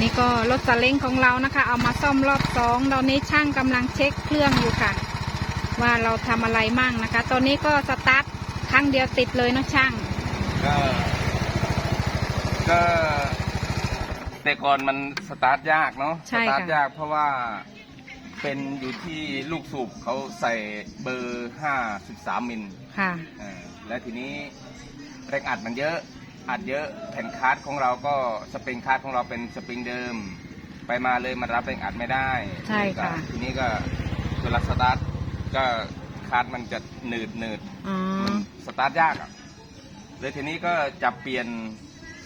นี่ก็รถซาเล้งของเรานะคะ เอามาซ่อมรอบสองตอนนี้ช่างกำลังเช็คเครื่องอยู่ค่ะ ว่าเราทำอะไรมั่งนะคะ ตอนนี้ก็สตาร์ทครั้งเดียวติดเลยเนอะช่าง ก็ก็แต่ก่อนมันสตาร์ทยากเนาะใช่สค่ะ ตาร์ทยากเพราะว่าเป็นอยู่ที่ลูกสูบเขาใส่เบอร์ห้าสิบสามมิลค่ะ อ่าแล้วทีนี้แรงอัดมันเยอะ อัดเยอะแผ่นคาร์ดของเราก็สปริงคาร์ดของเราเป็นสปริงเดิม ไปมาเลยมันรับแรงอัดไม่ได้ใช่ค่ะ ทีนี้ก็เวลาสตาร์ทก็คาร์ดมันจะหนืดหนืดอ๋อ สตาร์ทยากอะเลยทีนี้ก็จะเปลี่ยน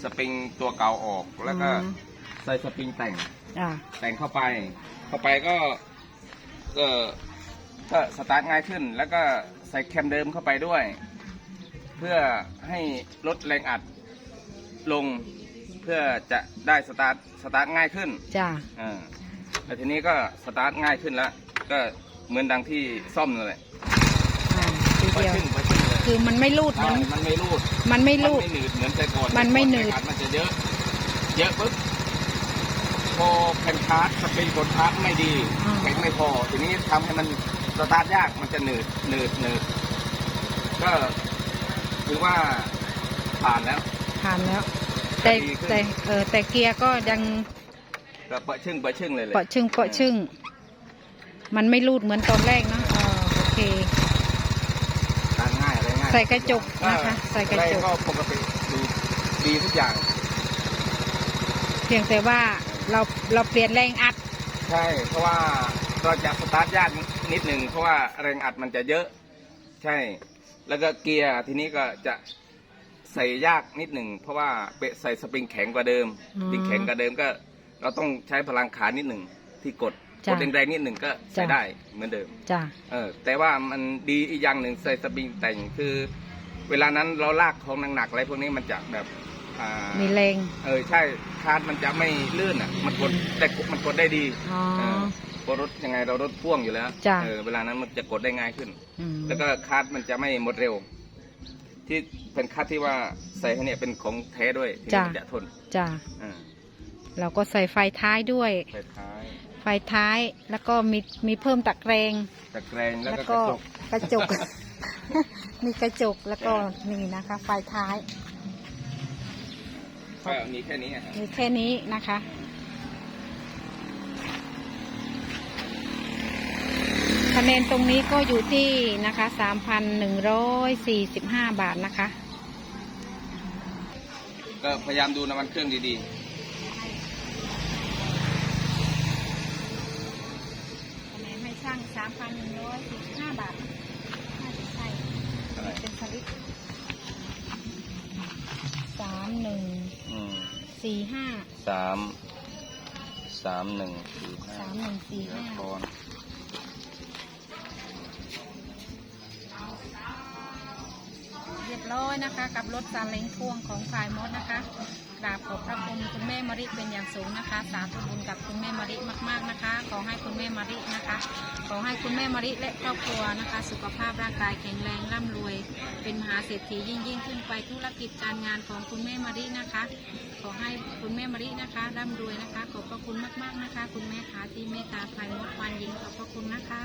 สปริงตัวเก่าออกแล้วก็อืม ใส่สปริงแต่งอ่าแต่งเข้าไป เข้าไปก็เออก็สตาร์ทง่ายขึ้น แล้วก็ใส่แคมเดิมเข้าไปด้วย เพื่อให้ลดแรงอัด ลงเพื่อจะได้สตาร์ทสตาร์ทง่ายขึ้นจ้าอ่าแล้วทีนี้ก็สตาร์ทง่ายขึ้นแล้วก็เหมือนดังที่ซ่อมนั่นแหละอ่าทีไปเดียวขึ้นไปขึ้นเลยคือมันไม่รูดเหใช่มันมันไม่รูด มันไม่มันรูดไม่หนืดเหมือนแต่ก่อนมันไม่หนืด แต่ก่อแรงอัมันจะเยอะ เยอะปุ๊บพอแผ่นคาร์ดสปริงกดคาร์ดไม่ดีแข็งไม่พอ ทีนี้ทำให้มันสตาร์ทยากมันจะหนืดหนืดหนืดก็ถือว่าผ่านแล้ว ผ่านแล้ว แต่ดีขึ้น แต่เออแต่เกียร์ก็ยังก็เปิดชึ่งเปิดชึ่งเลยเลยเปาะชึ่งเปาะชึ่ง มันไม่รูดเหมือนตอนแรกเนอะเออโอเคการง่ายอะไรง่ายใส่กระจกนะคะ ใส่กระจกแงก็ปกติดีดีทุกอย่าง เพียงแต่ว่าเราเราเปลี่ยนแรงอัด ใช่ เพราะว่าเราจะสตาร์ทยากนิดหนึ่งเพราะว่าแรงอัดมันจะเยอะ ใช่ แล้วก็เกียร์ทีนี้ก็จะ ใส่ยากนิดหนึ่งเพราะว่าเปะใส่สปริงแข็งกว่าเดิมอืมสปริงแข็งกว่าเดิมก็ เราต้องใช้พลังขานิดหนึ่งที่กดกจ้ะดแรงๆนิดหนึ่งก็ใส่จ้ะได้เหมือนเดิมจ้าเออแต่ว่ามันดีอีกอย่างหนึ่งใส่สปริงแต่งคือ เวลานั้นเราลากของหนักๆอะไรพวกนี้มันจะแบบอ่ามีแรงเออใช่คาร์ดมันจะไม่ลื่นอะ มันกดแต่มันกดได้ดีอ๋อเออเพราะรถยังไงเรารถพ่วงอยู่แล้วจ้ะเออเวลานั้นมันจะกดได้ง่ายขึ้นอืมแล้วก็คาร์ดมันจะไม่หมดเร็ว ที่เป็นคาร์ดที่ว่าใส่ให้เนี่ยเป็นของแท้ด้วยที่มันจะทนจ้าอ่าเราก็ใส่ไฟท้ายด้วย ใส่ท้าย ไฟท้ายแล้วก็มีมีเพิ่มตะแกรงตะแกรงแล้วแล้วก็ก็กระจกกระจก มีกระจกแล้วก็นี่นะคะ ไฟท้ายก็มีแค่นี้อะฮะมีแค่นี้นะคะ คะแนนตรงนี้ก็อยู่ที่นะคะ3,145บาทนะคะ ก็พยายามดูน้ำมันเครื่องดีคะแนนให้ช่าง3,145บาทน่าจะใช่ๆอะไรเป็นสลิปสามหนึ่งอืมสี่ห้าสามสามหนึ่งสี่ห้าสามหนึ่งสี่ห้า ร้อยนะคะ กับรถซาเล้งพ่วงของฝ่ายมดนะคะกราบขอบพระคุณคุณแม่มาริเป็นอย่างสูงนะคะ สาธุบุญกับคุณแม่มาริมากๆนะคะ ขอให้คุณแม่มารินะคะ ขอให้คุณแม่มาริและครอบครัวนะคะ สุขภาพร่างกายแข็งแรงร่ำรวย เป็นมหาเศรษฐียิ่งยิ่งขึ้นไปธุรกิจการงานของคุณแม่มารินะคะ ขอให้คุณแม่มารินะคะร่ำรวยนะคะ ขอบพระคุณมากๆนะคะ คุณแม่คะที่เมตตาภายมดวันยิงขอบพระคุณนะคะ